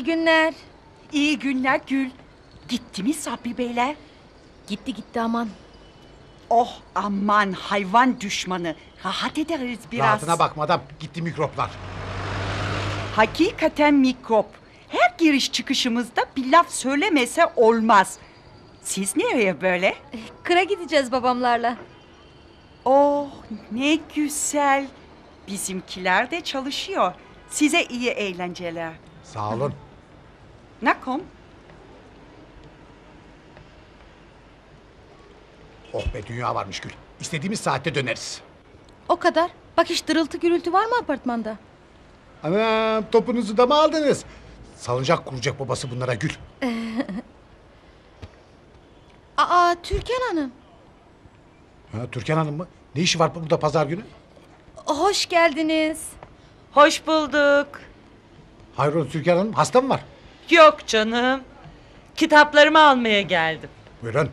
İyi günler. İyi günler Gül. Gitti mi Sabri Beyler? Gitti gitti aman. Oh aman hayvan düşmanı. Rahat ederiz biraz. Rahatına bakma adam. Gitti mikroplar. Hakikaten mikrop. Her giriş çıkışımızda bir laf söylemese olmaz. Siz nereye böyle? Kıra gideceğiz babamlarla. Oh ne güzel. Bizimkiler de çalışıyor. Size iyi eğlenceler. Sağ olun. Nakom? Oh be dünya varmış Gül. İstediğimiz saatte döneriz. O kadar. Bak hiç dırıltı gürültü var mı apartmanda? Anam topunuzu da mı aldınız? Salıncak kuracak babası bunlara Gül. Aa Türkan Hanım. Ha, Türkan Hanım mı? Ne işi var burada pazar günü? Hoş geldiniz. Hoş bulduk. Hayrola Türkan Hanım hasta mı var? Yok canım. Kitaplarımı almaya geldim. Buyurun.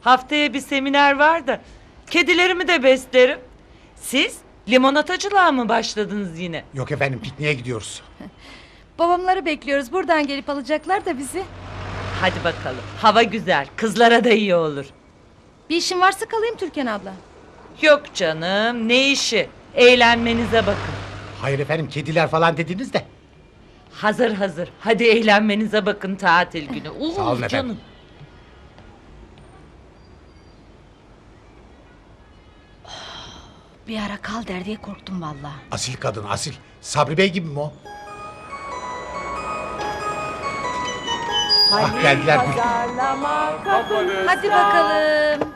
Haftaya bir seminer var da kedilerimi de beslerim. Siz limonatacılığa mı başladınız yine? Yok efendim pikniğe gidiyoruz. Babamları bekliyoruz. Buradan gelip alacaklar da bizi. Hadi bakalım. Hava güzel. Kızlara da iyi olur. Bir işin varsa kalayım Türkan abla. Yok canım. Ne işi? Eğlenmenize bakın. Hayır efendim kediler falan dediniz de. Hazır hazır. Hadi eğlenmenize bakın tatil günü. Oo, Sağ olun efendim. canım. Bir ara kal der diye korktum vallahi. Asil kadın asil. Sabri Bey gibi mi o? Ah geldiler. Hadi bakalım.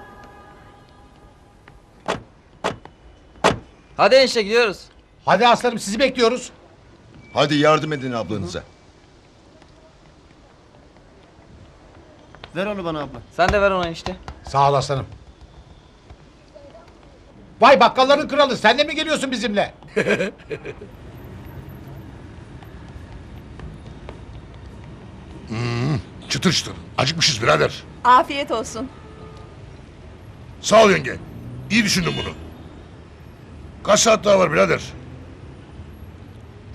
Hadi enişte gidiyoruz. Hadi aslanım sizi bekliyoruz. Hadi yardım edin ablanıza. Ver onu bana abla. Sen de ver ona enişte. Sağ ol aslanım. Vay bakkalların kralı sen de mi geliyorsun bizimle? Çıtır çıtır. Acıkmışız birader. Afiyet olsun. Sağ ol yenge. İyi düşündün bunu. Kaç saat daha var birader?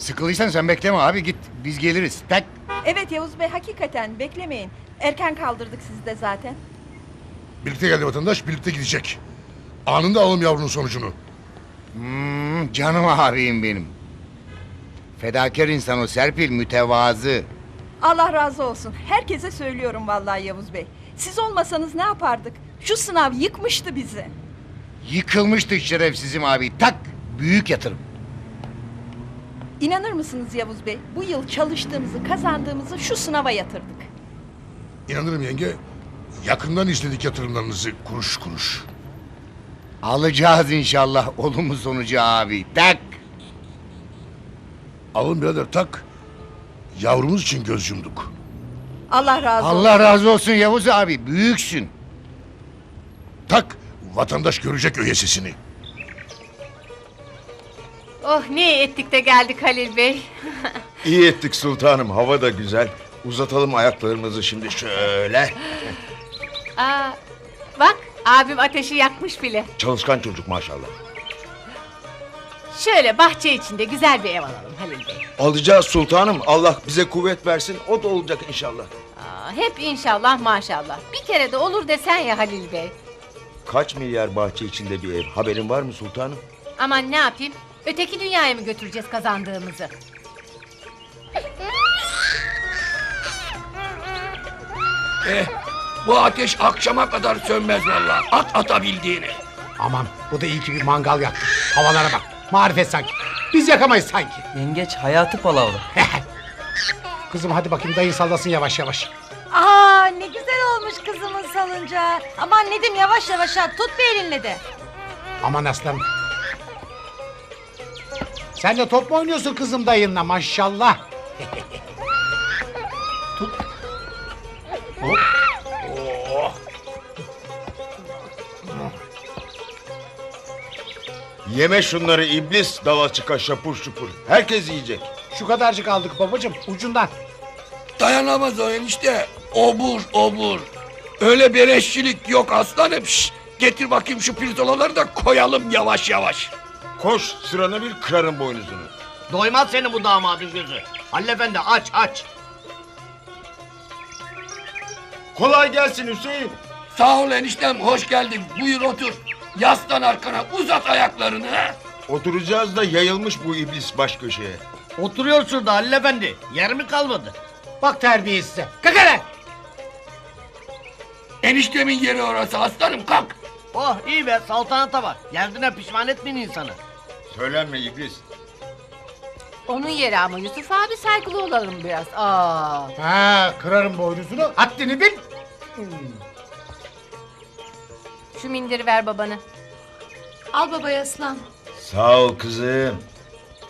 Sıkılıysan sen bekleme abi git. Biz geliriz. Tak. Evet Yavuz Bey hakikaten beklemeyin. Erken kaldırdık sizi de zaten. Birlikte geldi vatandaş, birlikte gidecek. Anında alalım yavrunun sonucunu. Hmm, canım abim benim. Fedakar insan o Serpil mütevazı. Allah razı olsun. Herkese söylüyorum vallahi Yavuz Bey. Siz olmasanız ne yapardık? Şu sınav yıkmıştı bizi. Yıkılmıştı şerefsizim abi. Tak. Büyük yatırım. İnanır mısınız Yavuz Bey? Bu yıl çalıştığımızı, kazandığımızı şu sınava yatırdık. İnanırım yenge. Yakından izledik yatırımlarınızı kuruş kuruş. Alacağız inşallah olumlu sonucu abi. Tak. Alın birader tak. Yavrumuz için göz yumduk. Allah razı olsun. Allah razı olsun Yavuz abi. Büyüksün. Tak. Vatandaş görecek öye sesini. Oh ne ettik de geldik Halil Bey. İyi ettik sultanım. Hava da güzel. Uzatalım ayaklarımızı şimdi şöyle. Aa, bak abim ateşi yakmış bile. Çalışkan çocuk maşallah. Şöyle bahçe içinde güzel bir ev alalım Halil Bey. Alacağız sultanım. Allah bize kuvvet versin. O da olacak inşallah. Aa, hep inşallah maşallah. Bir kere de olur desen ya Halil Bey. Kaç milyar bahçe içinde bir ev? Haberin var mı sultanım? Aman ne yapayım? Öteki dünyaya mı götüreceğiz kazandığımızı? Bu ateş akşama kadar sönmez valla. At atabildiğini. Aman bu da iyi ki bir mangal yaktı. Havalara bak. Marifet sanki. Biz yakamayız sanki. Yengeç hayatı palavra. Kızım hadi bakayım dayı sallasın yavaş yavaş. Aa ne güzel olmuş kızımın salıncağı. Aman Nedim yavaş yavaş at. Tut bir elinle de. Aman aslanım. Sen de top mu oynuyorsun kızım dayınla maşallah. Yeme şunları iblis dala çıka şapur şupur. Herkes yiyecek. Şu kadarcık aldık babacığım ucundan. Dayanamaz o enişte. Obur obur. Öyle beleşçilik yok aslanım. Şş, getir bakayım şu pirzolaları da koyalım yavaş yavaş. Koş sırana bir kırarım boynuzunu. Doymaz seni bu damadın gözü. Halil efendi aç aç. Kolay gelsin Hüseyin. Sağ ol eniştem hoş geldin. Buyur otur. Yaslan arkana uzat ayaklarını. ha. Oturacağız da yayılmış bu iblis baş köşeye. Oturuyor şurada Halil Efendi. Yer mi kalmadı? Bak terbiyesize. Kalk hele. Eniştemin yeri orası aslanım kalk. Oh iyi be saltanata bak. Geldiğine pişman etmeyin insanı. Söylenme iblis. Onun yeri ama Yusuf abi saygılı olalım biraz. Aa. Ha kırarım boynuzunu. Haddini bil. Şu minderi ver babana. Al baba yaslan. Sağ ol kızım.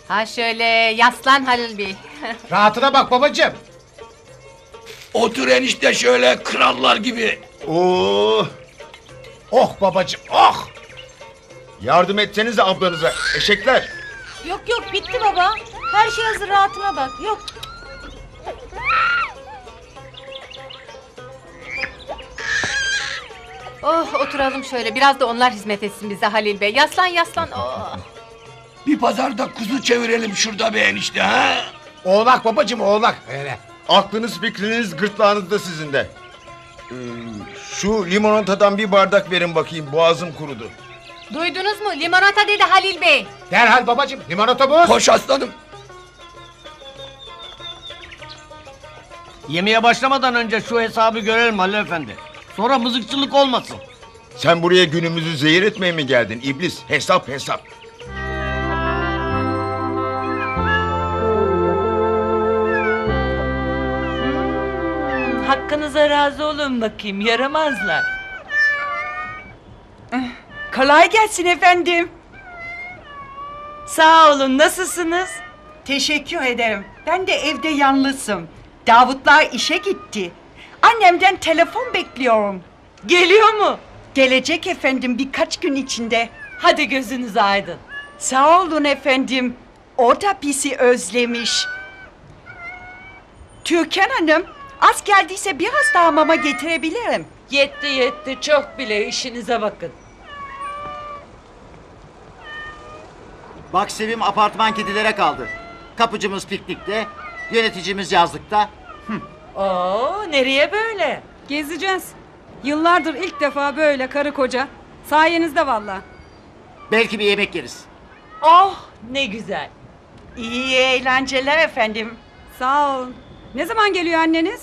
Ha şöyle yaslan Halil Bey. Rahatına bak babacığım. Otur enişte şöyle krallar gibi. Oo, Oh babacığım oh. Yardım etsenize ablanıza. Eşekler. Yok yok bitti baba. Her şey hazır rahatına bak. Yok. Oh oturalım şöyle biraz da onlar hizmet etsin bize Halil Bey. Yaslan yaslan. Oh. Bir pazarda kuzu çevirelim şurada be enişte ha. Oğlak babacığım oğlak. Hele. Aklınız fikriniz gırtlağınızda sizin de. Ee, şu limonatadan bir bardak verin bakayım boğazım kurudu. Duydunuz mu? Limonata dedi Halil Bey. Derhal babacığım limonata buz. Koş aslanım. Yemeğe başlamadan önce şu hesabı görelim Halil Efendi. Sonra mızıkçılık olmasın. Sen buraya günümüzü zehir etmeye mi geldin iblis? Hesap hesap. Hakkınıza razı olun bakayım yaramazlar. Kolay gelsin efendim. Sağ olun nasılsınız? Teşekkür ederim. Ben de evde yalnızım. Davutlar işe gitti. Annemden telefon bekliyorum. Geliyor mu? Gelecek efendim birkaç gün içinde. Hadi gözünüz aydın. Sağ olun efendim. O da bizi özlemiş. Türkan Hanım, az geldiyse biraz daha mama getirebilirim. Yetti yetti çok bile işinize bakın. Bak Sevim apartman kedilere kaldı. Kapıcımız piknikte, yöneticimiz yazlıkta. Oo nereye böyle? Gezeceğiz. Yıllardır ilk defa böyle karı koca. Sayenizde valla. Belki bir yemek yeriz. Oh ne güzel. İyi eğlenceler efendim. Sağ olun. Ne zaman geliyor anneniz?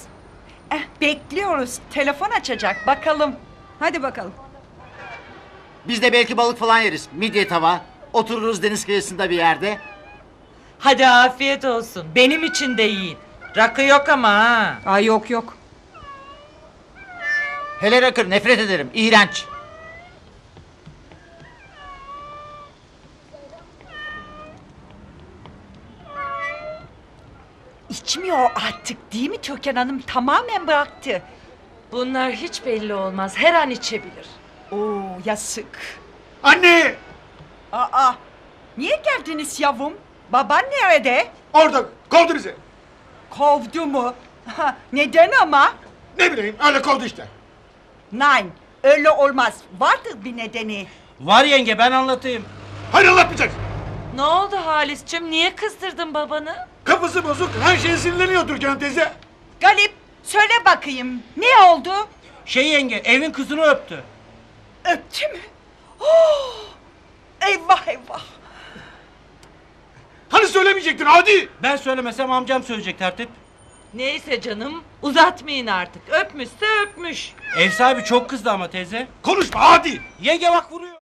Eh, bekliyoruz. Telefon açacak. Bakalım. Hadi bakalım. Biz de belki balık falan yeriz. Midye tava. Otururuz deniz kıyısında bir yerde. Hadi afiyet olsun. Benim için de yiyin. Rakı yok ama ha. Ay yok yok. Hele rakır nefret ederim. İğrenç. İçmiyor artık değil mi Türkan Hanım? Tamamen bıraktı. Bunlar hiç belli olmaz. Her an içebilir. Oo yazık. Anne. Aa, niye geldiniz yavrum? Baban nerede? Orada kovdu bizi. Kovdu mu? Ha, Neden ama? Ne bileyim öyle kovdu işte. Nein, öyle olmaz. Vardır bir nedeni. Var yenge ben anlatayım. Hayır anlatmayacaksın. Ne oldu Halis'cim? Niye kızdırdın babanı? Kafası bozuk her şeye sinirleniyor Türkan teyze. Galip, söyle bakayım. Ne oldu? Şey yenge evin kızını öptü. Öptü mü? Oh! Eyvah eyvah. Hani söylemeyecektin hadi. Ben söylemesem amcam söyleyecek tertip. Neyse canım uzatmayın artık. Öpmüşse öpmüş. Ev sahibi çok kızdı ama teyze. Konuşma hadi. Yenge bak vuruyor.